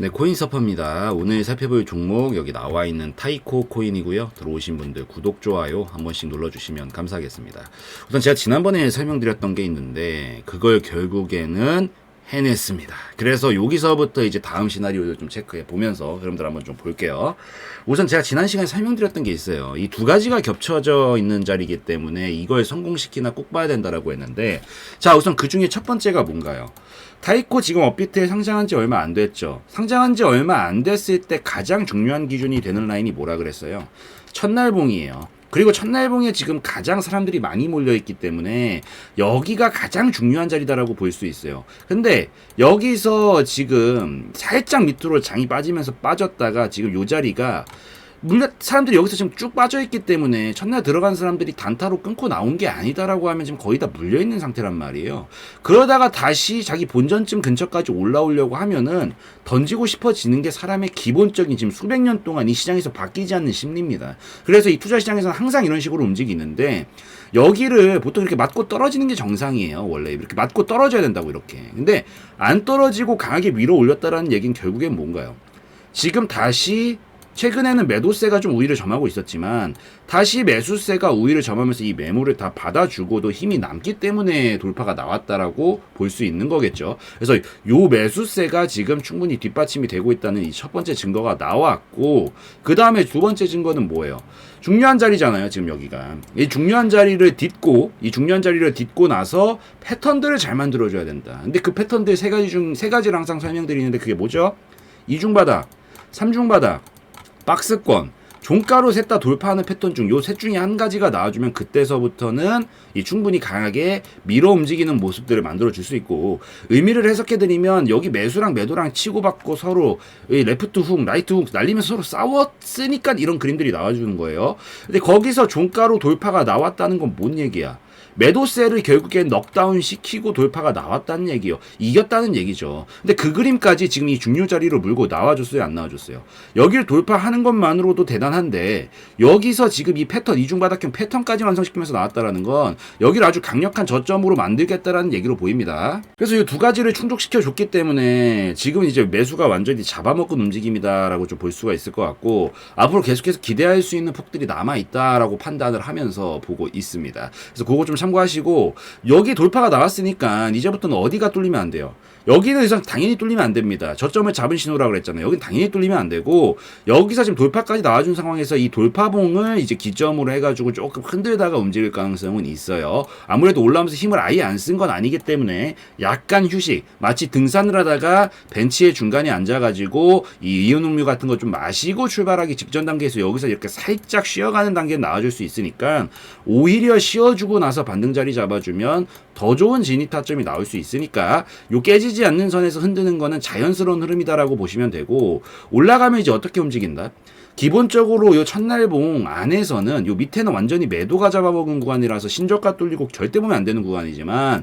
네, 코인 서퍼입니다. 오늘 살펴볼 종목 여기 나와 있는 타이코 코인이고요. 들어오신 분들 구독, 좋아요 한 번씩 눌러주시면 감사하겠습니다. 우선 제가 지난번에 설명드렸던 게 있는데 그걸 결국에는 해냈습니다. 그래서 여기서부터 이제 다음 시나리오를 좀 체크해 보면서 여러분들 한번 좀 볼게요. 우선 제가 지난 시간에 설명드렸던 게 있어요. 이 두 가지가 겹쳐져 있는 자리이기 때문에 이걸 성공시키나 꼭 봐야 된다라고 했는데 자 우선 그 중에 첫 번째가 뭔가요? 타이코 지금 업비트에 상장한 지 얼마 안 됐죠. 상장한 지 얼마 안 됐을 때 가장 중요한 기준이 되는 라인이 뭐라 그랬어요? 첫날 봉이에요. 그리고 첫날봉에 지금 가장 사람들이 많이 몰려있기 때문에 여기가 가장 중요한 자리다라고 볼 수 있어요. 근데 여기서 지금 살짝 밑으로 장이 빠지면서 빠졌다가 지금 요 자리가 물론 사람들이 여기서 지금 쭉 빠져있기 때문에 첫날 들어간 사람들이 단타로 끊고 나온 게 아니다라고 하면 지금 거의 다 물려있는 상태란 말이에요. 그러다가 다시 자기 본전쯤 근처까지 올라오려고 하면은 던지고 싶어지는 게 사람의 기본적인 지금 수백 년 동안 이 시장에서 바뀌지 않는 심리입니다. 그래서 이 투자 시장에서는 항상 이런 식으로 움직이는데 여기를 보통 이렇게 맞고 떨어지는 게 정상이에요. 원래 이렇게 맞고 떨어져야 된다고 이렇게. 근데 안 떨어지고 강하게 밀어 올렸다라는 얘기는 결국엔 뭔가요? 지금 다시 최근에는 매도세가 좀 우위를 점하고 있었지만 다시 매수세가 우위를 점하면서 이 매물을 다 받아주고도 힘이 남기 때문에 돌파가 나왔다라고 볼 수 있는 거겠죠. 그래서 요 매수세가 지금 충분히 뒷받침이 되고 있다는 이 첫 번째 증거가 나왔고 그 다음에 두 번째 증거는 뭐예요? 중요한 자리잖아요. 지금 여기가 이 중요한 자리를 딛고 이 중요한 자리를 딛고 나서 패턴들을 잘 만들어줘야 된다. 근데 그 패턴들 세 가지 중 세 가지를 항상 설명드리는데 그게 뭐죠? 이중 바닥, 삼중 바닥, 박스권, 종가로 셋 다 돌파하는 패턴 중 요 셋 중에 한 가지가 나와주면 그때서부터는 이 충분히 강하게 밀어 움직이는 모습들을 만들어 줄 수 있고 의미를 해석해 드리면 여기 매수랑 매도랑 치고받고 서로 이 레프트 훅, 라이트 훅 날리면서 서로 싸웠으니까 이런 그림들이 나와주는 거예요. 근데 거기서 종가로 돌파가 나왔다는 건 뭔 얘기야? 매도세를 결국엔 넉다운 시키고 돌파가 나왔다는 얘기요. 이겼다는 얘기죠. 근데 그 그림까지 지금 이 중요 자리로 물고 나와줬어요, 안 나와줬어요? 여기를 돌파하는 것만으로도 대단한데 여기서 지금 이 패턴 이중 바닥형 패턴까지 완성시키면서 나왔다라는 건 여기를 아주 강력한 저점으로 만들겠다라는 얘기로 보입니다. 그래서 이 두 가지를 충족시켜 줬기 때문에 지금 이제 매수가 완전히 잡아먹은 움직임이다라고 좀 볼 수가 있을 것 같고 앞으로 계속해서 기대할 수 있는 폭들이 남아 있다라고 판단을 하면서 보고 있습니다. 그래서 그거 좀 참 고하시고 여기 돌파가 나왔으니까 이제부터는 어디가 뚫리면 안 돼요. 여기는 이상 당연히 뚫리면 안 됩니다. 저점을 잡은 신호라고 그랬잖아요. 여긴 당연히 뚫리면 안 되고 여기서 지금 돌파까지 나와준 상황에서 이 돌파봉을 이제 기점으로 해가지고 조금 흔들다가 움직일 가능성은 있어요. 아무래도 올라오면서 힘을 아예 안 쓴 건 아니기 때문에 약간 휴식, 마치 등산을 하다가 벤치의 중간에 앉아가지고 이 이온 음료 같은 거 좀 마시고 출발하기 직전 단계에서 여기서 이렇게 살짝 쉬어가는 단계에 나와줄 수 있으니까 오히려 쉬어주고 나서 반등 자리 잡아주면 더 좋은 진입 타점이 나올 수 있으니까 요 깨지지 않는 선에서 흔드는 거는 자연스러운 흐름이다라고 보시면 되고 올라가면 이제 어떻게 움직인다? 기본적으로 요 첫날봉 안에서는 요 밑에는 완전히 매도가 잡아먹은 구간이라서 신저가 뚫리고 절대 보면 안 되는 구간이지만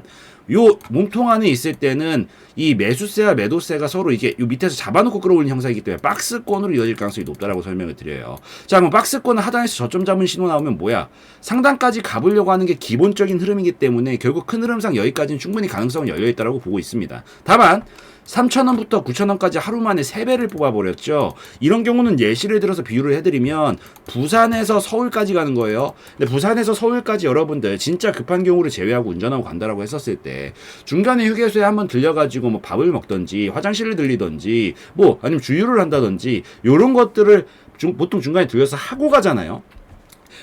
요 몸통 안에 있을 때는 이 매수세와 매도세가 서로 이게 요 밑에서 잡아놓고 끌어올리는 형상이기 때문에 박스권으로 이어질 가능성이 높다라고 설명을 드려요. 자, 그럼 박스권은 하단에서 저점 잡은 신호 나오면 뭐야? 상단까지 가보려고 하는 게 기본적인 흐름이기 때문에 결국 큰 흐름상 여기까지는 충분히 가능성은 열려 있다라고 보고 있습니다. 다만 3,000원부터 9,000원까지 하루 만에 3배를 뽑아버렸죠. 이런 경우는 예시를 들어서 비유를 해드리면 부산에서 서울까지 가는 거예요. 근데 부산에서 서울까지 여러분들 진짜 급한 경우를 제외하고 운전하고 간다라고 했었을 때 중간에 휴게소에 한번 들려가지고 뭐 밥을 먹던지 화장실을 들리던지 뭐 아니면 주유를 한다든지 이런 것들을 중, 보통 중간에 들려서 하고 가잖아요.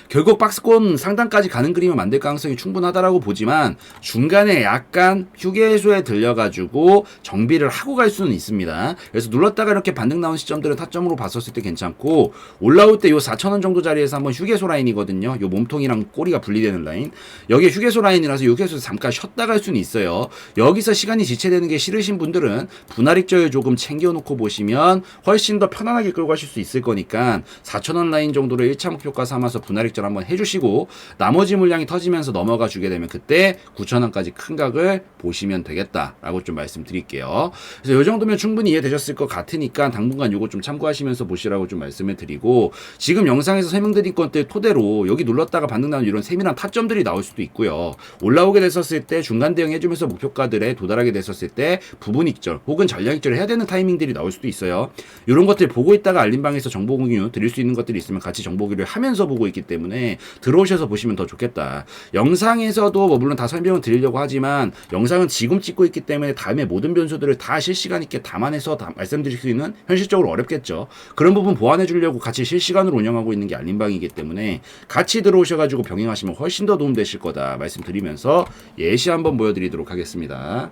결국 박스권 상단까지 가는 그림을 만들 가능성이 충분하다라고 보지만 중간에 약간 휴게소에 들려가지고 정비를 하고 갈 수는 있습니다. 그래서 눌렀다가 이렇게 반등 나온 시점들은 타점으로 봤었을 때 괜찮고 올라올 때 요 4,000원 정도 자리에서 한번 휴게소 라인이거든요. 요 몸통이랑 꼬리가 분리되는 라인. 여기 휴게소 라인이라서 휴게소에서 잠깐 쉬었다 갈 수는 있어요. 여기서 시간이 지체되는 게 싫으신 분들은 분할익절 조금 챙겨놓고 보시면 훨씬 더 편안하게 끌고 가실 수 있을 거니까 4,000원 라인 정도를 1차 목표가 삼아서 분할익 절 전략익절 한번 해주시고 나머지 물량이 터지면서 넘어가 주게 되면 그때 9,000원까지 큰 각을 보시면 되겠다라고 좀 말씀드릴게요. 그래서 이 정도면 충분히 이해되셨을 것 같으니까 당분간 요거 좀 참고하시면서 보시라고 좀 말씀을 드리고 지금 영상에서 설명드린 것들 토대로 여기 눌렀다가 반등 나는 이런 세밀한 타점들이 나올 수도 있고요. 올라오게 됐었을 때 중간 대응 해주면서 목표가들에 도달하게 됐었을 때 부분 익절 혹은 전략 익절을 해야 되는 타이밍들이 나올 수도 있어요. 이런 것들 보고 있다가 알림방에서 정보 공유 드릴 수 있는 것들이 있으면 같이 정보 공유를 하면서 보고 있기 때문에 들어오셔서 보시면 더 좋겠다. 영상에서도 뭐 물론 다 설명을 드리려고 하지만 영상은 지금 찍고 있기 때문에 다음에 모든 변수들을 다 실시간 있게 담아내서 다 말씀드릴 수 있는 현실적으로 어렵겠죠. 그런 부분 보완해 주려고 같이 실시간으로 운영하고 있는 게 알림방이기 때문에 같이 들어오셔가지고 병행하시면 훨씬 더 도움 되실 거다 말씀드리면서 예시 한번 보여드리도록 하겠습니다.